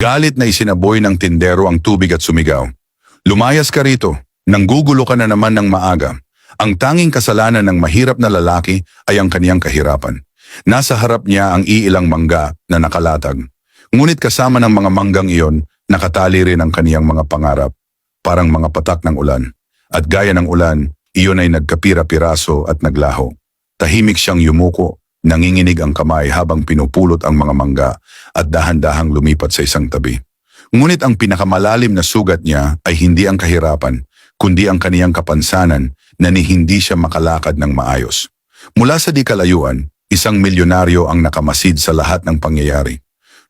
Galit na isinaboy ng tindero ang tubig at sumigaw. Lumayas ka rito, nanggugulo ka na naman ng maaga. Ang tanging kasalanan ng mahirap na lalaki ay ang kaniyang kahirapan. Nasa harap niya ang iilang mangga na nakalatag. Ngunit kasama ng mga manggang iyon, nakatali rin ang kaniyang mga pangarap, parang mga patak ng ulan. At gaya ng ulan, iyon ay nagkapira-piraso at naglaho. Tahimik siyang yumuko, nanginginig ang kamay habang pinupulot ang mga mangga at dahan-dahang lumipat sa isang tabi. Ngunit ang pinakamalalim na sugat niya ay hindi ang kahirapan, kundi ang kaniyang kapansanan na ni hindi siya makalakad ng maayos. Mula sa di kalayuan, isang milyonaryo ang nakamasid sa lahat ng pangyayari.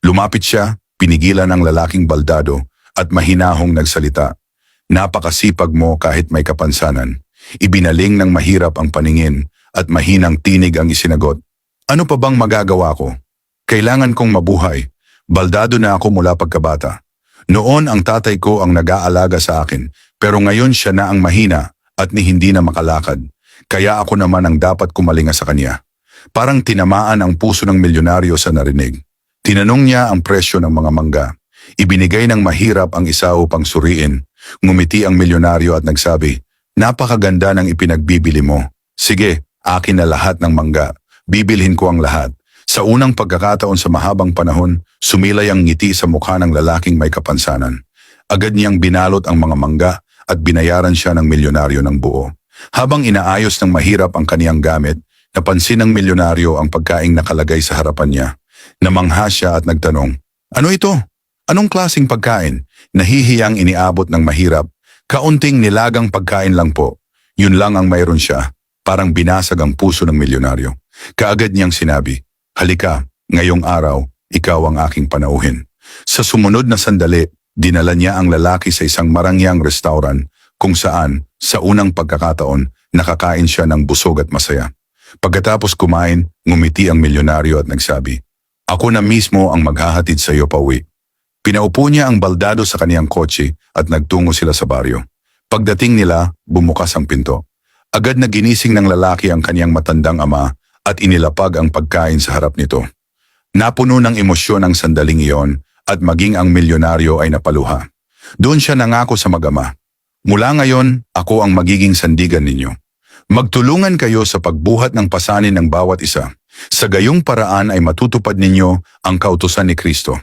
Lumapit siya, pinigilan ang lalaking baldado at mahinahong nagsalita. Napakasipag mo kahit may kapansanan. Ibinaling ng mahirap ang paningin at mahinang tinig ang isinagot. Ano pa bang magagawa ko? Kailangan kong mabuhay. Baldado na ako mula pagkabata. Noon ang tatay ko ang nag-aalaga sa akin, pero ngayon siya na ang mahina at ni hindi na makalakad. Kaya ako naman ang dapat kumalinga sa kanya. Parang tinamaan ang puso ng milyonaryo sa narinig. Tinanong niya ang presyo ng mga mangga. Ibinigay ng mahirap ang isa upang suriin. Ngumiti ang milyonaryo at nagsabi, Napakaganda ng ipinagbibili mo. Sige, akin na lahat ng mangga. Bibilhin ko ang lahat. Sa unang pagkakataon sa mahabang panahon, sumilay ang ngiti sa mukha ng lalaking may kapansanan. Agad niyang binalot ang mga mangga at binayaran siya ng milyonaryo ng buo. Habang inaayos ng mahirap ang kaniyang gamit, napansin ng milyonaryo ang pagkaing nakalagay sa harapan niya. Namangha siya at nagtanong, Ano ito? Anong klasing pagkain? Nahihiyang iniabot ng mahirap. Kaunting nilagang pagkain lang po. Yun lang ang mayroon siya. Parang binasag ang puso ng milyonaryo. Kaagad niyang sinabi, Halika, ngayong araw, ikaw ang aking panauhin. Sa sumunod na sandali, dinala niya ang lalaki sa isang marangyang restaurant kung saan, sa unang pagkakataon, nakakain siya ng busog at masaya. Pagkatapos kumain, ngumiti ang milyonaryo at nagsabi, Ako na mismo ang maghahatid sa iyo pauwi. Pinaupo niya ang baldado sa kaniyang kotse at nagtungo sila sa baryo. Pagdating nila, bumukas ang pinto. Agad na ginising ng lalaki ang kaniyang matandang ama at inilapag ang pagkain sa harap nito. Napuno ng emosyon ang sandaling iyon at maging ang milyonaryo ay napaluha. Doon siya nangako sa magama. Mula ngayon, ako ang magiging sandigan ninyo. Magtulungan kayo sa pagbuhat ng pasanin ng bawat isa. Sa gayong paraan ay matutupad ninyo ang kautusan ni Kristo.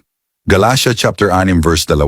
Galatia chapter 6 verse 2.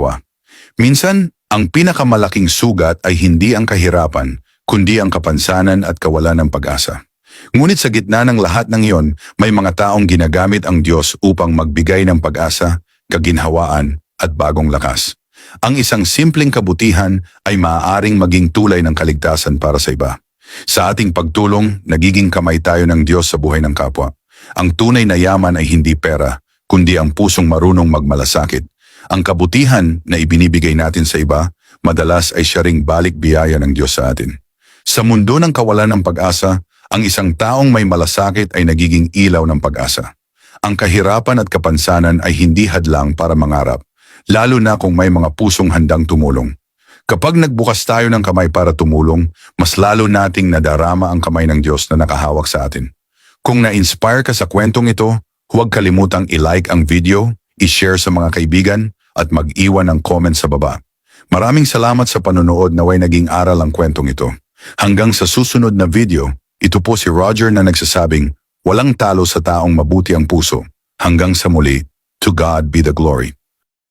Minsan, ang pinakamalaking sugat ay hindi ang kahirapan, kundi ang kapansanan at kawalan ng pag-asa. Ngunit sa gitna ng lahat ng iyon, may mga taong ginagamit ang Diyos upang magbigay ng pag-asa, kaginhawaan at bagong lakas. Ang isang simpleng kabutihan ay maaaring maging tulay ng kaligtasan para sa iba. Sa ating pagtulong, nagiging kamay tayo ng Diyos sa buhay ng kapwa. Ang tunay na yaman ay hindi pera, kundi ang pusong marunong magmalasakit. Ang kabutihan na ibinibigay natin sa iba, madalas ay siya ring balik biyaya ng Diyos sa atin. Sa mundo ng kawalan ng pag-asa, ang isang taong may malasakit ay nagiging ilaw ng pag-asa. Ang kahirapan at kapansanan ay hindi hadlang para mangarap, lalo na kung may mga pusong handang tumulong. Kapag nagbukas tayo ng kamay para tumulong, mas lalo nating nadarama ang kamay ng Diyos na nakahawak sa atin. Kung na-inspire ka sa kwentong ito, huwag kalimutang i-like ang video, i-share sa mga kaibigan, at mag-iwan ng comment sa baba. Maraming salamat sa panonood na way naging aral ang kwentong ito. Hanggang sa susunod na video, ito po si Roger na nagsasabing, walang talo sa taong mabuti ang puso. Hanggang sa muli, to God be the glory.